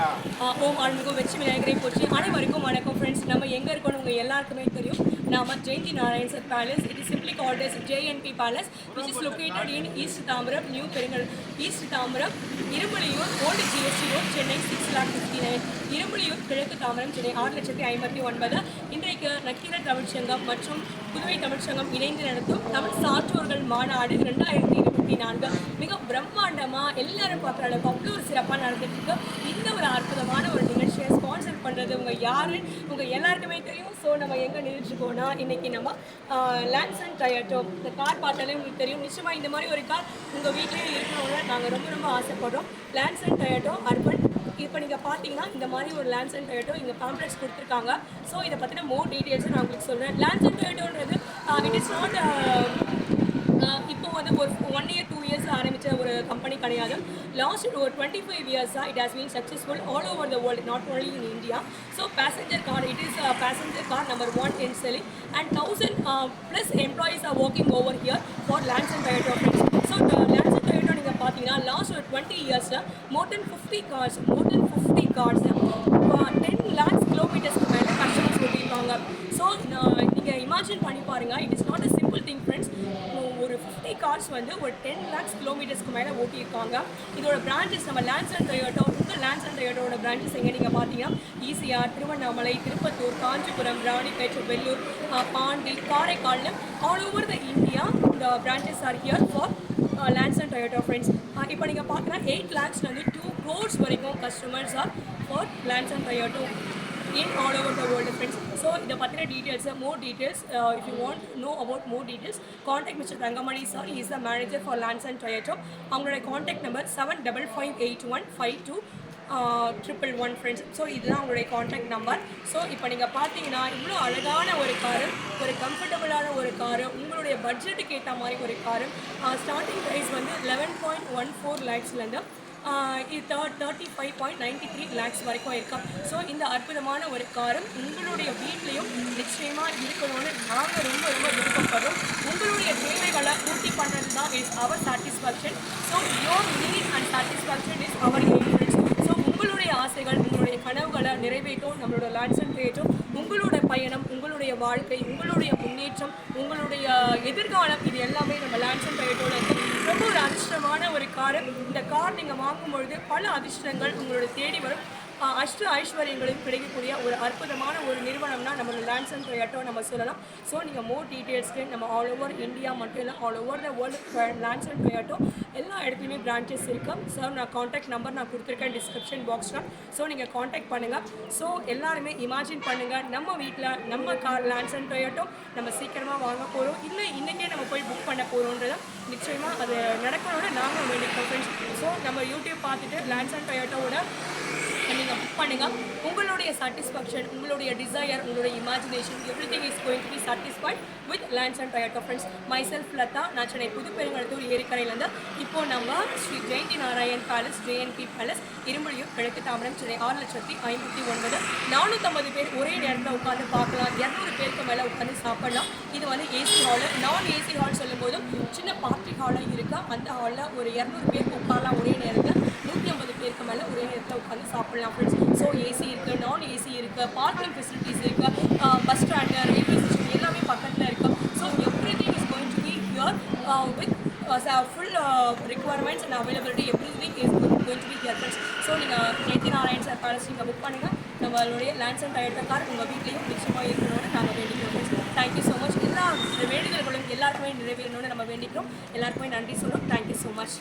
ஆஹ் ஓம் ஆன்மீகம் வெற்றி விநாயகரை போச்சு அனைவருக்கும் வணக்கம் ஃப்ரெண்ட்ஸ் நம்ம எங்கே இருக்கோம் உங்கள் எல்லாருக்குமே தெரியும். நாம Jayanthi Narayan sir palace it is simply called as JNP palace which is located in east Tambaram new பெருங்கல் east Tambaram Irumbuliyur old GST road Chennai six lakh fifty nine Irumbuliyur கிழக்கு தாம்பரம் சென்னை ஆறு லட்சத்தி ஐம்பத்தி ஒன்பது. இன்றைக்கு நக்கீர தமிழ்ச்சங்கம் மற்றும் புதுவை தமிழ்ச்சங்கம் இணைந்து நடத்தும் தமிழ் சாற்றோர்கள் மாநாடு ரெண்டாயிரத்தி இருபத்தி நான்கு மிக பிரம்மாண்டமா எல்லாரும் பார்க்குற அளவுக்கு அவ்வளோ ஒரு சிறப்பாக நடந்துட்டு இருக்கு. இந்த ஒரு அற்புதமான ஒரு நிகழ்ச்சியை ஸ்பான்சர் பண்ணுறது உங்க யாரு? உங்க எல்லாருக்குமே தெரியும். ஸோ நம்ம எங்கே நின்றுட்டுருக்கோம்னா இன்னைக்கு நம்ம லான்சன் டயட்டோ இந்த கார் பார்த்தாலே உங்களுக்கு தெரியும். நிச்சயமா இந்த மாதிரி ஒரு கார் உங்க வீட்லேயே இருக்கணும்னு நாங்கள் ரொம்ப ரொம்ப ஆசைப்படுறோம். லான்சன் டயட்டோ அர்பன் இப்போ நீங்கள் பார்த்தீங்கன்னா இந்த மாதிரி ஒரு லேண்ட்ஸ் அண்ட் டொயேட்டோ இங்கே காம்ப்ளெக்ஸ் கொடுத்துருக்காங்க. ஸோ இதை பற்றின மோர் டீட்டெயில்ஸை நான் உங்களுக்கு சொல்கிறேன் லேண்ட்ஸ் அண்ட் டொயேட்டோன்றது இட் இஸ் நாட் இப்போ வந்து ஒரு ஒன் இயர் டூ இயர்ஸ் ஆரம்பித்த ஒரு கம்பெனி கிடையாது. லாஸ்ட் ஒரு டுவெண்ட்டி ஃபைவ் இயர்ஸாக it has been successful all over the world not only in India so passenger car it is passenger car number one in selling and thousand plus employees are working over here for lands and Toyota so lands and Toyota நீங்கள் பார்த்தீங்கன்னா last ஒரு twenty இயர்ஸில் more than fifty cars more than fifty cars ten lakhs கிலோமீட்டர்ஸ்க்கு மேலே customers ஓட்டியிருக்காங்க so நீங்கள் imagine பண்ணி பாருங்கள் it is not a simple thing friends ஒரு ஃபிஃப்டி கார்ஸ் வந்து ஒரு டென் லேக்ஸ் கிலோமீட்டர்ஸ்க்கு மேலே ஓட்டியிருக்காங்க. இதோட பிரான்ச்சஸ் நம்ம லேண்ட்ஸ் அண்ட் டொயோட்டோ உங்கள் லேண்ட்ஸ் அண்ட் டொயோட்டோட பிரான்ச்சஸ் எங்கே நீங்கள் பார்த்தீங்கன்னா ஈசிஆர் திருவண்ணாமலை திருப்பத்தூர் காஞ்சிபுரம் ராணிப்பேட்டை வெள்ளூர் பாண்டி காரைக்கால்னு ஆல் ஓவர் த இந்தியா இந்த branches are here for lands and Toyota friends இப்போ நீங்கள் பார்த்தீங்கன்னா எயிட் லேக்ஸ்லேருந்து டூ க்ரோர்ஸ் வரைக்கும் customers are for lands and Toyota in all over the world friends. So இதை பற்றின details more details uh, if you want to know about more details contact Mr. Rangamani sir. He is the manager for Lands and Toyota. அவங்களோட contact number seven double five eight one five two triple one friends so இதுதான் அவங்களுடைய contact number so இப்போ நீங்கள் பார்த்தீங்கன்னா இவ்வளோ அழகான ஒரு car ஒரு கம்ஃபர்டபுளான ஒரு காரு உங்களுடைய பட்ஜெட்டுக்கு ஏற்ற மாதிரி ஒரு காரு ஸ்டார்டிங் ப்ரைஸ் வந்து eleven point one four லேக்ஸ்லேருந்து thirty five point ninety three lakhs வரைக்கும் இருக்கா. ஸோ இந்த அற்புதமான ஒரு காரும் உங்களுடைய வீட்லேயும் நிச்சயமாக இருக்கணும்னு நாங்கள் ரொம்ப ரொம்ப விருப்பப்படும் உங்களுடைய தேவைகளை பூர்த்தி பண்ணுறது தான் is our satisfaction so your need and satisfaction is our aid so உங்களுடைய ஆசைகள் உங்களுடைய கனவுகளை நிறைவேற்றும் நம்மளோட லேண்ட்ஸ் அண்ட் கிரியேட்டும் உங்களோட பயணம் உங்களுடைய வாழ்க்கை உங்களுடைய முன்னேற்றம் உங்களுடைய எதிர்காலம் இது எல்லாமே நம்ம லேண்ட்ஸ் அண்ட் கிரியேட்டோட இருக்கு. ரொம்ப ஒரு அதிர்ஷ்டமான ஒரு கார். இந்த கார் நீங்கள் வாங்கும் பொழுது பல அதிர்ஷ்டங்கள் உங்களோட தேடி வரும். அஷ்ட ஐஸ்வர்யங்களும் கிடைக்கக்கூடிய ஒரு அற்புதமான ஒரு நிறுவனம்னா நம்மளோட லேண்ட்ஸ் அண்ட் டொயட்டோ நம்ம சொல்லலாம். ஸோ நீங்கள் மோர் டீட்டெயில்ஸ்க்கு நம்ம ஆல் ஓவர் இந்தியா மட்டும் இல்லை all over the world lands and Toyota எல்லா இடத்துலையுமே பிரான்ச்சஸ் இருக்கு. சார் நான் காண்டாக்ட் நம்பர் நான் கொடுத்துருக்கேன் டிஸ்கிரிப்ஷன் பாக்ஸில் ஸோ நீங்கள் காண்டாக்ட் பண்ணுங்கள் ஸோ எல்லாருமே இமேஜின் பண்ணுங்கள் நம்ம வீட்டில் நம்ம கார் லேண்ட்ஸ் அண்ட் டொயட்டோ நம்ம சீக்கிரமாக வாங்க போகிறோம் இல்லை இன்றைக்கே நம்ம போய் புக் பண்ண போகிறோன்றத நிச்சயமாக அது நடக்கணும்னு நாங்கள் வேண்டிக்கிறோம் ஃப்ரெண்ட்ஸ் ஸோ நம்ம யூடியூப் பார்த்துட்டு லேண்ட்ஸ் அண்ட் டொயட்டோவோட நீங்கள் புக் பண்ணுங்கள் உங்களுடைய சாட்டிஸ்ஃபேக்ஷன் உங்களுடைய டிசையர் உங்களுடைய imagination everything is going to be satisfied with lands and Toyota friends myself Latha நான் சென்னை புதுப்பெருங்கலத்தூர் ஏரிக்கரையிலேருந்து இப்போ நம்ம Shri Jayanthi Narayan palace JNP palace Irumbuliyur கிழக்கு தாமரம் சென்னை ஆறு லட்சத்தி ஐம்பத்தி ஒன்பது. நானூற்றம்பது பேர் ஒரே நேரத்தில் உட்காந்து பார்க்கலாம். இரநூறு பேருக்கு மேலே உட்காந்து சாப்பிடலாம். இது வந்து ஏசி ஹாலு நான் ஏசி ஹால் சொல்லும்போது சின்ன பார்ட்டி ஹாலாக இருக்குது அந்த ஹாலில் ஒரு இரநூறு பேருக்கு உட்காரலாம் ஒரே நேரத்தில். பேருக்கு மேலே ஒரே நேரத்தில் உட்காந்து சாப்பிடலாம் ஃப்ரெண்ட்ஸ் ஸோ ஏசி இருக்குது நான் ஏசி இருக்குது பார்க்கிங் ஃபெசிலிட்டிஸ் இருக்குது பஸ் ஸ்டாண்டு ரயில்வே ஸ்டேஷன் எல்லாமே பக்கத்தில் இருக்குது so everything is going to be here with full requirements and availability everything is going to be here friends so நீங்கள் நேத்தி நாராயண் சார் பேலஸ் நீங்கள் புக் பண்ணுங்கள் நம்மளுடைய லேண்ட்ஸ் அண்ட் டயர்ட்ட கார் உங்கள் வீட்லேயும் நிச்சயமாக இருக்கணும்னு நாங்கள் வேண்டிக்கிறோம் தேங்க் தேங்க்யூ ஸோ மச் எல்லா வேண்டுதல்களும் எல்லாருக்குமே நிறைவேறணும்னு நம்ம வேண்டிக்கிறோம். எல்லாருக்குமே நன்றி சொல்கிறோம் தேங்க்யூ ஸோ மச்